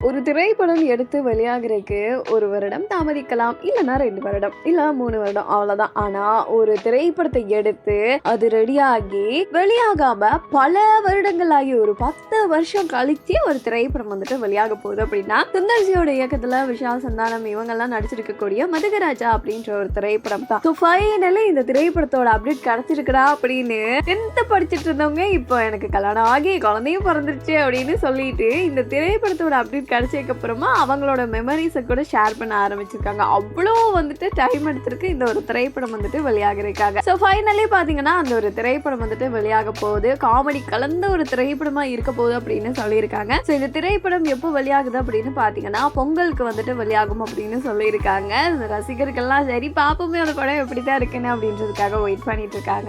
ஒரு திரைப்படம் எடுத்து வெளியாகிறதுக்கு ஒரு வருடம் தாமதிக்கலாம் இல்லைன்னா ரெண்டு வருடம் இல்ல மூணு வருடம் அவ்வளவுதான். ஆனா ஒரு திரைப்படத்தை எடுத்து அது ரெடியாகி வெளியாகாம பல வருடங்கள் ஆகி ஒரு பத்து வருஷம் கழிச்சு ஒரு திரைப்படம் வந்துட்டு வெளியாக போகுது அப்படின்னா சுந்தர்ஜியோட இயக்கத்துல விஷால் சந்தானம் இவங்கெல்லாம் நடிச்சிருக்கக்கூடிய மதுகராஜா அப்படின்ற ஒரு திரைப்படம் தான். ஸோ ஃபைனலி இந்த திரைப்படத்தோட அப்டேட் கிடைச்சிருக்கடா அப்படின்னு டென்த்து படிச்சிட்டு இருந்தவங்க இப்போ எனக்கு கல்யாணம் ஆகி குழந்தையும் பிறந்துருச்சு அப்படின்னு சொல்லிட்டு இந்த திரைப்படத்தோட அப்டேட் கிடைச்சதுக்கு அப்புறமா அவங்களோட மெமரிஸை கூட ஷேர் பண்ண ஆரம்பிச்சிருக்காங்க. அவ்வளோ வந்துட்டு டைம் எடுத்திருக்கு இந்த ஒரு திரைப்படம் வந்துட்டு வெளியாகிறதுக்காக. ஸோ ஃபைனலி பார்த்தீங்கன்னா அந்த ஒரு திரைப்படம் வந்துட்டு வெளியாக போகுது. காமெடி கலந்த ஒரு திரைப்படமாக இருக்க போகுது அப்படின்னு சொல்லியிருக்காங்க. ஸோ இந்த திரைப்படம் எப்போ வெளியாகுது அப்படின்னு பார்த்தீங்கன்னா பொங்கலுக்கு வந்துட்டு வெளியாகும் அப்படின்னு சொல்லியிருக்காங்க. இந்த ரசிகர்கள்லாம் சரி பார்ப்போமே அந்த படம் எப்படி தான் இருக்குன்னு அப்படின்றதுக்காக வெயிட் பண்ணிட்டு இருக்காங்க.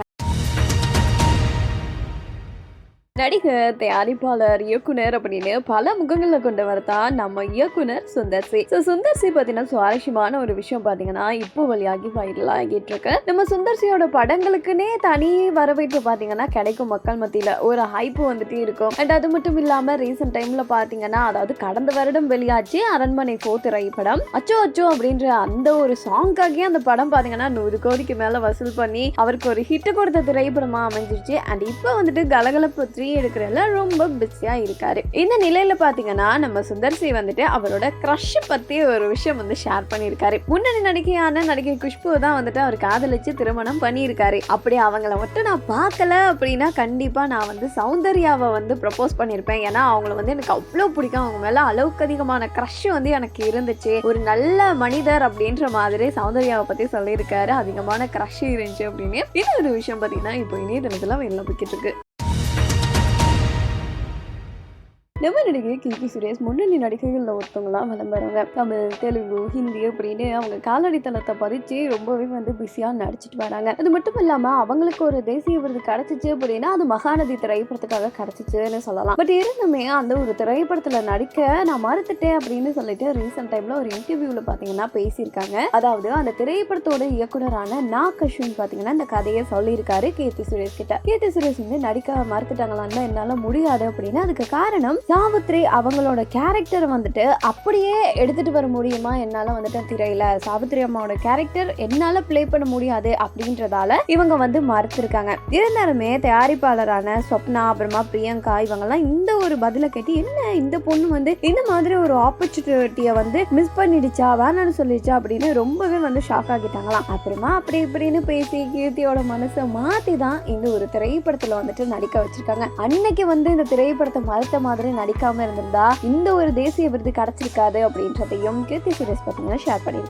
நடிகர் தயாரிப்பாளர் இயக்குனர் அப்படின்னு பல முகங்களை கொண்டு வரதான் நம்ம இயக்குனர் சுந்தர்சி. ஸோ சுந்தர்சி பார்த்தீங்கன்னா சுவாரஸ்யமான ஒரு விஷயம் பார்த்தீங்கன்னா இப்போ வழியாகி வைரல் ஆகிட்டு இருக்கு. நம்ம சுந்தர்சியோட படங்களுக்குன்னே தனி வரவேற்பு பார்த்தீங்கன்னா கிடைக்கும் மக்கள் மத்தியில். ஒரு ஹைப்பு வந்துட்டு இருக்கும். அண்ட் அது மட்டும் இல்லாமல் ரீசெண்ட் டைமில் பார்த்தீங்கன்னா அதாவது கடந்த வருடம் வெளியாச்சு அரண்மனை போ திரைப்படம். அச்சோ அச்சோ அப்படின்ற அந்த ஒரு சாங்காகவே அந்த படம் பார்த்தீங்கன்னா நூறு கோடிக்கு மேலே வசூல் பண்ணி அவருக்கு ஒரு ஹிட் கொடுத்த திரைப்படமாக அமைஞ்சிருச்சு. அண்ட் இப்போ வந்துட்டு கலகலப்பு த்ரீ எடுக்கிறதுல ரொம்ப பிஸியாக இருக்கார். இந்த நிலையில் பார்த்தீங்கன்னா நம்ம சுந்தர்சி வந்துட்டு அவரோட க்ரஷ் பற்றி ஒரு விஷயம் வந்து ஷேர் பண்ணியிருக்காரு. முன்னணி நடிகையான நடிகை குஷ்பு தான் வந்துட்டு அவர் காதலிச்சு திருமணம் பண்ணியிருக்காரு. அப்படி அவங்கள மட்டும் நான் பார்க்கல அப்படின்னா கண்டிப்பாக நான் வந்து சௌந்தர்யாவை வந்து ப்ரப்போஸ் பண்ணியிருப்பேன். ஏன்னா அவங்கள வந்து எனக்கு அவ்வளோ பிடிக்கும். அவங்க மேலே அளவுக்கு அதிகமான க்ரஷ் வந்து எனக்கு இருந்துச்சு. ஒரு நல்ல மனிதர் அப்படின்ற மாதிரி சௌந்தர்யாவை பற்றி சொல்லியிருக்காரு. அதிகமான க்ரஷ் இருந்துச்சு அப்படின்னு. இது ஒரு விஷயம் பார்த்தீங்கன்னா இப்போ இணையதளத்தில் வெளில போய்கிட்டு இருக்கு. நம்ம நடிகை கீர்த்தி சுரேஷ் முன்னணி நடிகைகளில் ஒருத்தவங்களாம் விளம்பரங்க தமிழ் தெலுங்கு ஹிந்தி அப்படின்னு அவங்க காலடித்தளத்தை பதிச்சு ரொம்பவே வந்து பிஸியாக நடிச்சிட்டு வராங்க. அது மட்டும் இல்லாமல் அவங்களுக்கு ஒரு தேசிய விருது கிடச்சிச்சு அப்படின்னா அது மகாநதி திரைப்படத்துக்காக கிடச்சிச்சுன்னு சொல்லலாம். பட் இருந்துமே அந்த ஒரு திரைப்படத்தில் நடிக்க நான் மறுத்துட்டேன் அப்படின்னு சொல்லிட்டு ரீசெண்ட் டைமில் ஒரு இன்டர்வியூவில் பார்த்தீங்கன்னா பேசியிருக்காங்க. அதாவது அந்த திரைப்படத்தோட இயக்குனரான நா கஷ்வின் பார்த்தீங்கன்னா இந்த கதையை சொல்லியிருக்காரு கீர்த்தி சுரேஷ் கிட்ட. கீர்த்தி சுரேஷ் வந்து நடிக்க மறுத்துட்டாங்களான்னு என்னால் முடியாது அப்படின்னு அதுக்கு காரணம் சாவித்ரி அவங்களோட கேரக்டர் வந்துட்டு அப்படியே எடுத்துகிட்டு வர முடியுமா? என்னால் வந்துட்டு திரையில. சாவித்ரி அம்மாவோட கேரக்டர் என்னால் ப்ளே பண்ண முடியாது அப்படின்றதால இவங்க வந்து மறுத்திருக்காங்க. இருந்தாலுமே தயாரிப்பாளரான ஸ்வப்னா அப்புறமா பிரியங்கா இவங்கெல்லாம் இந்த ஒரு பதிலை கேட்டு என்ன இந்த பொண்ணு வந்து இந்த மாதிரி ஒரு ஆப்பர்ச்சுனிட்டியை வந்து மிஸ் பண்ணிடுச்சா? வேணாம்னு சொல்லிடுச்சா? அப்படின்னு ரொம்பவே வந்து ஷாக் ஆகிட்டாங்களாம் அப்புறமா அப்படி இப்படின்னு பேசி கீர்த்தியோட மனசை மாற்றி தான் இந்த ஒரு திரைப்படத்தில் வந்துட்டு நடிக்க வச்சிருக்காங்க. அன்னைக்கு வந்து இந்த திரைப்படத்தை மறுத்த மாதிரி நடிக்காம இருந்திருந்தா இந்த ஒரு தேசிய விருது கிடைச்சிருக்காது அப்படின்றதையும் கீர்த்தி சுரேஷ் பார்த்தீங்கன்னா ஷேர் பண்ணியிருக்காங்க.